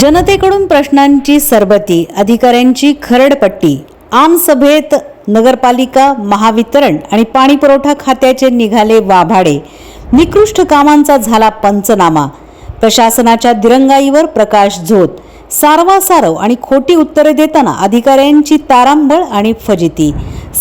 जनतेकडून प्रश्नांची सरबती अधिकाऱ्यांची खरडपट्टी आमसभेत नगरपालिका महावितरण आणि पाणीपुरवठा खात्याचे निघाले वाभाडे निकृष्ट कामांचा झाला पंचनामा. प्रशासनाच्या दिरंगाईवर प्रकाश झोत सारवासारव आणि खोटी उत्तरे देताना अधिकाऱ्यांची तारांबळ आणि फजिती.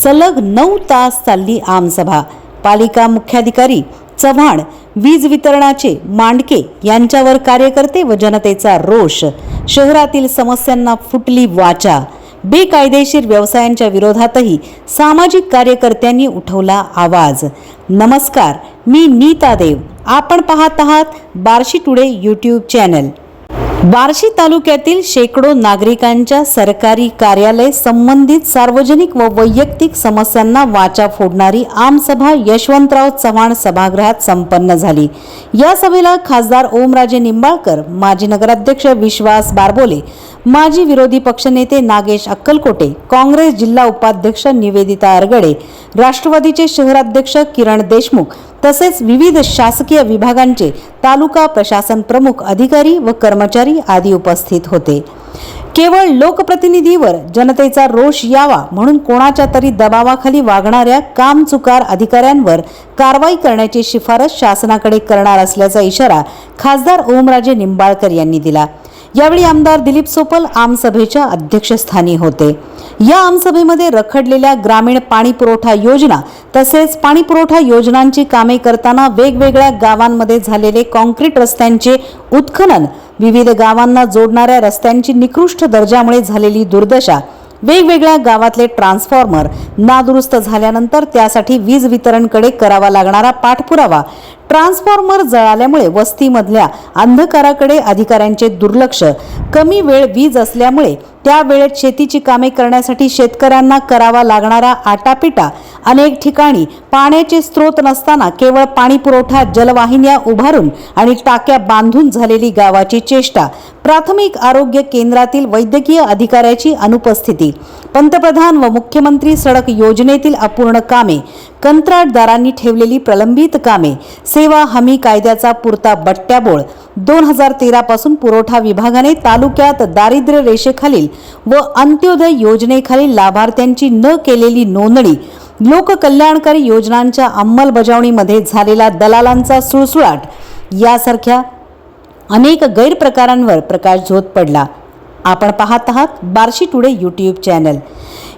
सलग नऊ तास चालली आमसभा. पालिका मुख्याधिकारी चव्हाण वीज वितरणाचे मांडके यांच्यावर कार्यकर्ते व जनतेचा रोष. शहरातील समस्यांना फुटली वाचा. बेकायदेशीर व्यवसायांच्या विरोधातही सामाजिक कार्यकर्त्यांनी उठवला आवाज. नमस्कार मी नीता देव. आपण पाहत आहात Barshi today YouTube channel Barshi तालुक्यातील शेकडो नागरिकांच्या सरकारी कार्यालय संबंधित सार्वजनिक व वैयक्तिक समस्यांना वाचा फोडणारी आमसभा यशवंतराव चव्हाण सभागृहात संपन्न झाली. या सभेला खासदार ओमराजे निंबाळकर माजी नगराध्यक्ष विश्वास बारबोले माजी विरोधी पक्षनेते नागेश अक्कलकोटे काँग्रेस जिल्हा उपाध्यक्ष निवेदिता अरगडे राष्ट्रवादीचे शहराध्यक्ष किरण देशमुख तसेच विविध शासकीय विभागांचे तालुका प्रशासन प्रमुख अधिकारी व कर्मचारी आदी उपस्थित होते. केवळ लोकप्रतिनिधीवर जनतेचा रोष यावा म्हणून कोणाच्या तरी दबावाखाली वागणाऱ्या कामचुकार अधिकाऱ्यांवर कारवाई करण्याची शिफारस शासनाकडे करणार असल्याचा इशारा खासदार ओमराजे निंबाळकर यांनी दिला. यावेळी आमदार दिलीप सोपल आमसभेच्या अध्यक्षस्थानी होते. या आमसभेमध्ये रखडलेल्या ग्रामीण पाणी पुरवठा योजना तसेच पाणी पुरवठा योजनांची कामे करताना वेगवेगळ्या गावांमध्ये झालेले कॉन्क्रीट रस्त्यांचे उत्खनन विविध गावांना जोडणाऱ्या रस्त्यांची निकृष्ट दर्जामुळे झालेली दुर्दशा वेगवेगळ्या गावातले ट्रान्सफॉर्मर नादुरुस्त झाल्यानंतर त्यासाठी वीज वितरणकडे करावा लागणारा पाठपुरावा ट्रान्सफॉर्मर जळाल्यामुळे वस्तीमधल्या अंधकाराकडे अधिकाऱ्यांचे दुर्लक्ष. कमी वेळ वीज असल्यामुळे त्या वेळेत शेतीची कामे करण्यासाठी शेतकऱ्यांना करावा लागणारा आटापिटा. अनेक ठिकाणी पाण्याचे स्रोत नसताना केवळ पाणी पुरवठा जलवाहिन्या उभारून आणि टाक्या बांधून झालेली गावाची चेष्टा. प्राथमिक आरोग्य केंद्रातील वैद्यकीय अधिकाऱ्याची अनुपस्थिती. पंतप्रधान व मुख्यमंत्री सडक योजनेतील अपूर्ण कामे. कंत्राटदारांनी ठेवलेली प्रलंबित कामे. सेवा हमी कायद्याचा पुरता बट्ट्याबोळ. दोन हजार तेरापासून पुरवठा विभागाने तालुक्यात दारिद्र्य रेषेखालील व अंत्योदय योजनेखालील लाभार्थ्यांची न केलेली नोंदणी लोककल्याणकारी योजनांच्या अंमलबजावणीमध्ये झालेला दलालांचा सुळसुळाट यासारख्या अनेक गैरप्रकारांवर प्रकाश झोत पडला. आपण पाहत आहात बार्शी टुडे यूट्यूब चॅनल.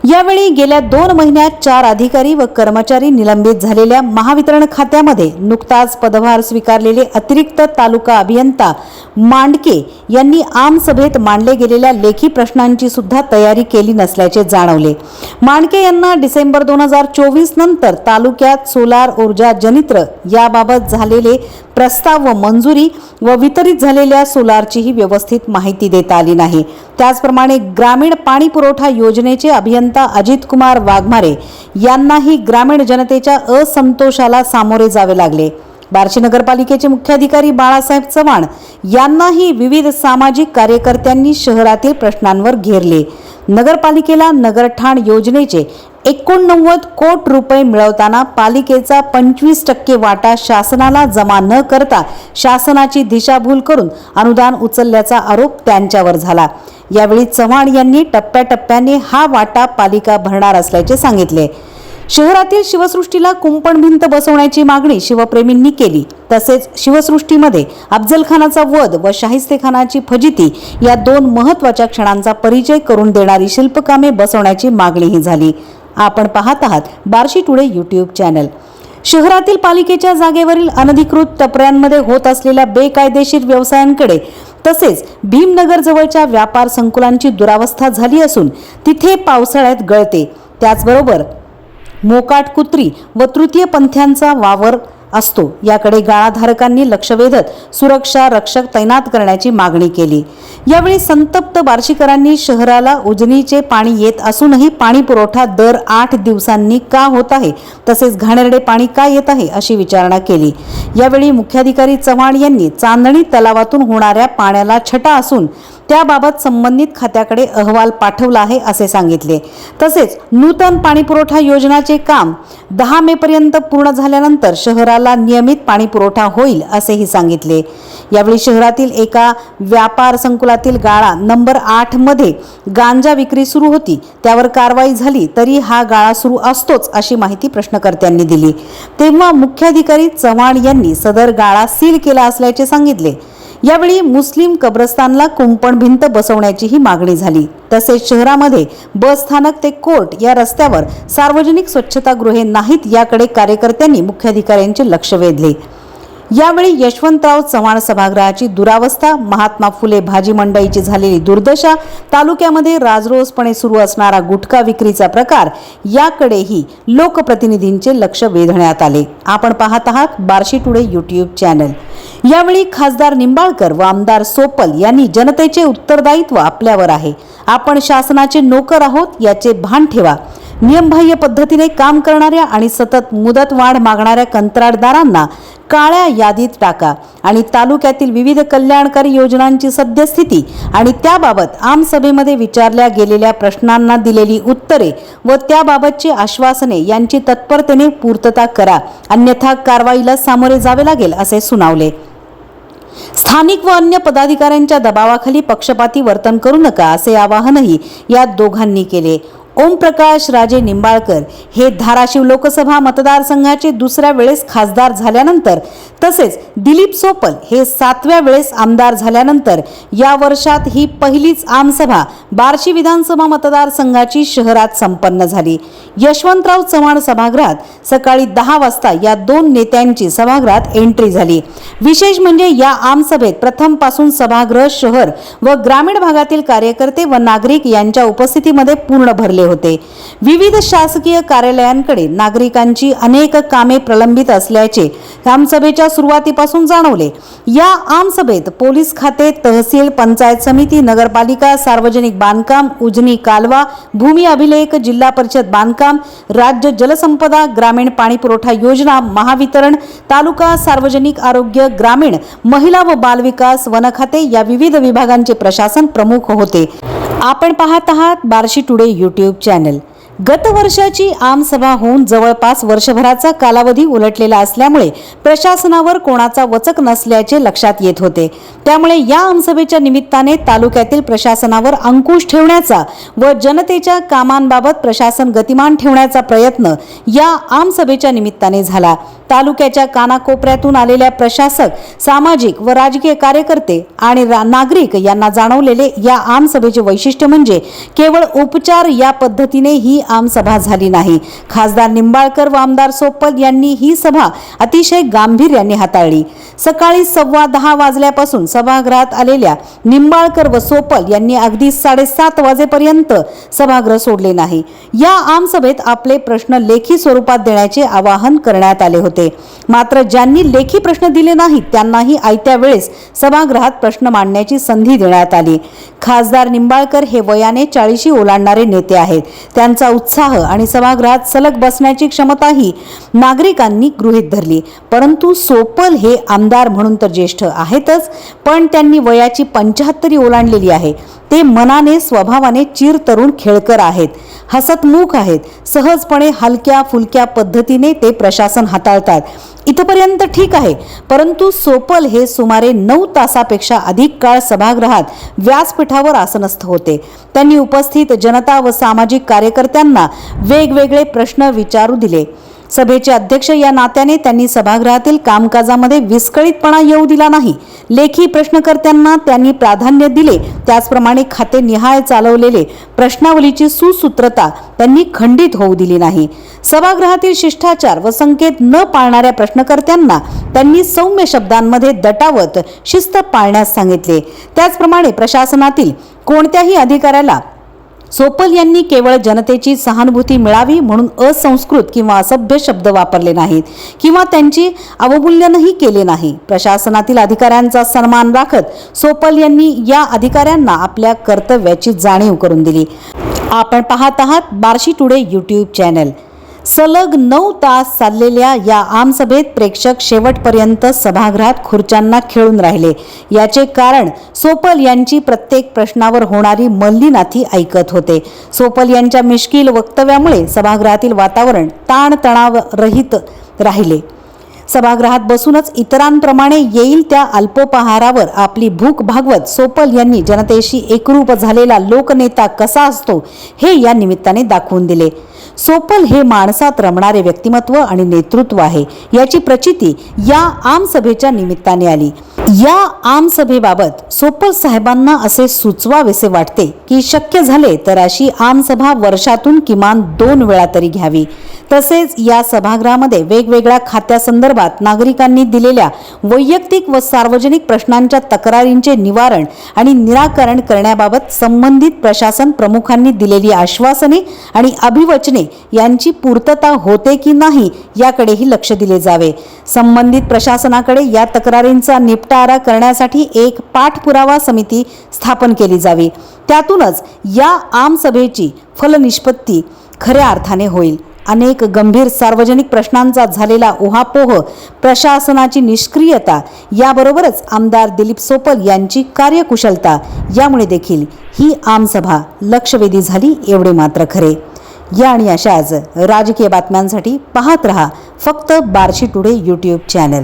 यावेळी गेल्या दोन महिन्यात चार अधिकारी व कर्मचारी निलंबित झालेल्या महावितरण खात्यामध्ये नुकताच पदभार स्वीकारलेले अतिरिक्त तालुका अभियंता मांडके यांनी आमसभेत मांडले गेलेल्या लेखी प्रश्नांची सुद्धा तयारी केली नसल्याचे जाणवले. मांडके यांना डिसेंबर दोन हजार चोवीस नंतर तालुक्यात सोलार ऊर्जा जनित्र याबाबत झालेले प्रस्ताव व मंजुरी व वितरित झालेल्या सोलारचीही व्यवस्थित माहिती देता आली नाही. त्याचप्रमाणे ग्रामीण पाणी पुरवठा योजनेचे अभियंता अभियंता अजितकुमार वाघमारे यांनाही ग्रामीण जनतेच्या असंतोषाला सामोरे जावे लागले. बार्शी नगरपालिकेचे मुख्याधिकारी बाळासाहेब चव्हाण यांनाही विविध सामाजिक कार्यकर्त्यांनी शहरातील प्रश्नांवर घेरले. नगरपालिकेला नगरठाण योजनेचे एकोणनव्वद कोट रुपये मिळवताना पालिकेचा पंचवीस टक्के वाटा शासनाला जमा न करता शासनाची दिशाभूल करून अनुदान उचलल्याचा आरोप त्यांच्यावर झाला. यावेळी चव्हाण यांनी टप्प्याटप्प्याने हा वाटा पालिका भरणार असल्याचे सांगितले. शहरातील शिवसृष्टीला कुंपण भिंत बसवण्याची मागणी शिवप्रेमींनी केली. तसेच शिवसृष्टीमध्ये अफजलखानाचा वध व शाहिस्तेखानाची फजिती या दोन महत्त्वाच्या क्षणांचा परिचय करून देणारी शिल्पकामे बसवण्याची मागणीही झाली. आपण पाहत आहात बार्शी टुडे यूट्यूब चॅनल. शहरातील पालिकेच्या जागेवरील अनधिकृत टपऱ्यांमध्ये होत असलेल्या बेकायदेशीर व्यवसायांकडे तसेच भीमनगरजवळच्या व्यापार संकुलांची दुरावस्था झाली असून तिथे पावसाळ्यात गळते. त्याचबरोबर मोकाट कुत्री व तृतीय पंथ्यांचा वावर असतो. याकडे गाळाधारकांनी लक्ष वेधत सुरक्षा रक्षक तैनात करण्याची मागणी केली. यावेळी संतप्त बार्शीकरांनी शहराला उजनीचे पाणी येत असूनही पाणी पुरवठा दर आठ दिवसांनी का होत आहे तसेच घाणेरडे पाणी का येत आहे अशी विचारणा केली. यावेळी मुख्याधिकारी चव्हाण यांनी चांदणी तलावातून होणाऱ्या पाण्याला छटा असून त्याबाबत संबंधित खात्याकडे अहवाल पाठवला आहे असे सांगितले. तसेच नूतन पाणीपुरवठा योजनाचे काम दहा मे पर्यंत पूर्ण झाल्यानंतर शहराला नियमित पाणीपुरवठा होईल असेही सांगितले. यावेळी शहरातील एका व्यापार संकुलातील गाळा नंबर आठमध्ये गांजा विक्री सुरू होती. त्यावर कारवाई झाली तरी हा गाळा सुरू असतोच अशी माहिती प्रश्नकर्त्यांनी दिली. तेव्हा मुख्याधिकारी चव्हाण यांनी सदर गाळा सील केला असल्याचे सांगितले. यावेळी मुस्लिम कब्रस्तानला कुंपण भिंत बसवण्याचीही मागणी झाली. तसेच शहरामध्ये बस स्थानक ते कोर्ट या रस्त्यावर सार्वजनिक स्वच्छतागृहे नाहीत याकडे कार्यकर्त्यांनी मुख्याधिकाऱ्यांचे लक्ष वेधले. यावेळी यशवंतराव चव्हाण सभागृहाची दुरावस्था महात्मा फुले भाजी मंडईची झालेली दुर्दशा तालुक्यामध्ये राजरोसपणे सुरू असणारा गुटखा विक्रीचा प्रकार याकडेही लोकप्रतिनिधींचे लक्ष वेधण्यात आले. आपण पाहत आहात बार्शी टुडे यूट्यूब चॅनल. यावेळी खासदार निंबाळकर व आमदार सोपल यांनी जनतेचे उत्तरदायित्व आपल्यावर आहे. आपण शासनाचे नोकर आहोत याचे भान ठेवा. नियमबाह्य पद्धतीने काम करणाऱ्या आणि सतत मुदत वाढ मागणाऱ्या कंत्राटदारांना काळ्या यादीत टाका आणि तालुक्यातील विविध कल्याणकारी योजनांची सद्यस्थिती आणि त्याबाबत आमसभेमध्ये विचारल्या गेलेल्या प्रश्नांना दिलेली उत्तरे व त्याबाबतची आश्वासने यांची तत्परतेने पूर्तता करा. अन्यथा कारवाईला सामोरे जावे लागेल असे सुनावले. स्थानिक व अन्य पदाधिकाऱ्यांच्या दबावाखाली पक्षपाती वर्तन करू नका असे आवाहनही या दोघांनी केले. ओमप्रकाश राजे निंबाळकर हे धाराशिव लोकसभा मतदारसंघाचे दुसऱ्या वेळेस खासदार झाल्यानंतर तसेच दिलीप सोपल हे सातव्या वेळेस आमदार झाल्यानंतर या वर्षात ही पहिलीच आमसभा बार्शी विधानसभा मतदारसंघाची शहरात संपन्न झाली. यशवंतराव चव्हाण सभागृहात सकाळी दहा वाजता या दोन नेत्यांची सभागृहात एंट्री झाली. विशेष म्हणजे या आमसभेत प्रथमपासून सभागृह शहर व ग्रामीण भागातील कार्यकर्ते व नागरिक यांच्या उपस्थितीमध्ये पूर्ण भरले होते. विविध शासकीय कार्यालयांकडे नागरिकांची अनेक कामे प्रलंबित असल्याचे आमसभेच्या सुरुवातीपासून जाणवले. या आमसभेत पोलीस खाते तहसील पंचायत समिती नगरपालिका सार्वजनिक बांधकाम उजनी कालवा भूमी अभिलेख जिल्हा परिषद बांधकाम राज्य जलसंपदा ग्रामीण पाणी पुरवठा योजना महावितरण तालुका सार्वजनिक आरोग्य ग्रामीण महिला व बालविकास वन खाते या विविध विभागांचे प्रशासन प्रमुख होते. आपण पाहत आहात बार्शी टुडे यूट्यूब चॅनल. गत वर्षाची आमसभा होऊन जवळपास वर्षभराचा कालावधी उलटलेला असल्यामुळे प्रशासनावर कोणाचा वचक नसल्याचे लक्षात येत होते. त्यामुळे या आमसभेच्या निमित्ताने तालुक्यातील प्रशासनावर अंकुश ठेवण्याचा व जनतेच्या कामांबाबत प्रशासन गतिमान ठेवण्याचा प्रयत्न या आमसभेच्या निमित्ताने झाला. तालुक्याच्या कानाकोपऱ्यातून आलेल्या प्रशासक सामाजिक व राजकीय कार्यकर्ते आणि नागरिक यांना जाणवलेले या आमसभेचे वैशिष्ट्य म्हणजे केवळ उपचार या पद्धतीने ही आमसभा झाली नाही. खासदार निंबाळकर व आमदार सोपल यांनी ही सभा अतिशय गांभीर्याने हाताळली. सकाळी सव्वा दहा वाजल्यापासून सभागृहात आलेल्या निंबाळकर व सोपल यांनी अगदी साडेसात वाजेपर्यंत सभागृह सोडले नाही. या आमसभेत आपले प्रश्न लेखी स्वरूपात देण्याचे आवाहन करण्यात आले होते. मात्र ज्यांनी लेखी प्रश्न दिले नाहीत त्यांनाही आयत्या वेळेस सभागृहात प्रश्न मांडण्याची संधी देण्यात आली. खासदार निंबाळकर हे वयाने चाळीशी ओलांडणारे नेते आहेत. त्यांचा उत्साह आणि सभागृहात सलग बसण्याची क्षमताही नागरिकांनी गृहीत धरली. परंतु सोपल हे आमदार म्हणून तर ज्येष्ठ आहेतच पण त्यांनी वयाची पंचाहत्तरी ओलांडलेली आहे. ते मनाने स्वभावाने चिर तरुण खेळकर आहेत. हसतमुख आहेत. सहजपणे हलक्या फुलक्या पद्धतीने ते प्रशासन हाताळतात. इथपर्यंत ठीक आहे. परंतु सोपल हे सुमारे नऊ तासापेक्षा अधिक काळ सभागृहात व्यासपीठावर आसनस्थ होते. त्यांनी उपस्थित जनता व सामाजिक कार्यकर्त्यांना वेगवेगळे प्रश्न विचारू दिले. सभेचे अध्यक्ष या नात्याने त्यांनी सभागृहातील कामकाजामध्ये विस्कळीतपणा येऊ दिला नाही. लेखी प्रश्नकर्त्यांना त्यांनी प्राधान्य दिले. त्याचप्रमाणे खाते निहाय चालवलेले प्रश्नावलीची सुसूत्रता त्यांनी खंडित होऊ दिली नाही. सभागृहातील शिष्टाचार व संकेत न पाळणाऱ्या प्रश्नकर्त्यांना त्यांनी सौम्य शब्दांमध्ये दटावत शिस्त पाळण्यास सांगितले. त्याचप्रमाणे प्रशासनातील कोणत्याही अधिकाऱ्याला सोपल यांनी केवळ जनतेची सहानुभूती मिळावी म्हणून असंस्कृत किंवा असभ्य शब्द वापरले नाहीत किंवा त्यांची अवमूल्यनही केले नाही. प्रशासनातील अधिकाऱ्यांचा सन्मान राखत सोपल यांनी या अधिकाऱ्यांना आपल्या कर्तव्याची जाणीव करून दिली. आपण पाहत आहात बार्शी टुडे यूट्यूब चॅनल. सलग नऊ तास चाललेल्या या आमसभेत प्रेक्षक शेवटपर्यंत सभागृहात खुर्च्यांना खेळून राहिले. याचे कारण सोपल यांची प्रत्येक प्रश्नावर होणारी मल्लीनाथी ऐकत होते. सोपल यांच्या मिश्किल वक्तव्यामुळे सभागृहातील वातावरण ताणतणाव रहित राहिले. सभागृहात बसूनच इतरांप्रमाणे येईल त्या अल्पोपहारावर आपली भूक भागवत सोपल यांनी जनतेशी एकरूप झालेला लोकनेता कसा असतो हे या निमित्ताने दाखवून दिले. सोपल हे माणसात रमणारे व्यक्तिमत्व आणि नेतृत्व आहे. याची प्रचिती या आमसभेच्या निमित्ताने आली. या आमसभेबाबत सोपल साहेबांना असे सुचवावेसे वाटते की शक्य झाले तर अशी आमसभा वर्षातून किमान दोन वेळा तरी घ्यावी. तसेच या सभागृहामध्ये वेगवेगळ्या खात्यासंदर्भात नागरिकांनी दिलेल्या वैयक्तिक व सार्वजनिक प्रश्नांच्या तक्रारींचे निवारण आणि निराकरण करण्याबाबत संबंधित प्रशासन प्रमुखांनी दिलेली आश्वासने आणि अभिवचने यांची पूर्तता होते की नाही याकडेही लक्ष दिले जावे. संबंधित प्रशासनाकडे या तक्रारींचा निपटारा करण्यासाठी एक पाठ पाठपुरावा समिती स्थापन केली जावी. त्यातूनच या आमसभेची फलनिष्पत्ती खऱ्या अर्थाने होईल. अनेक गंभीर सार्वजनिक प्रश्नांचा झालेला उहापोह प्रशासनाची निष्क्रियता याबरोबरच आमदार दिलीप सोपल यांची कार्यकुशलता यामुळे देखील ही आमसभा लक्षवेधी झाली एवढे मात्र खरे. या आणि अशाच राजकीय बातम्यांसाठी पाहत रहा फक्त बार्शी टुडे यूट्यूब चॅनल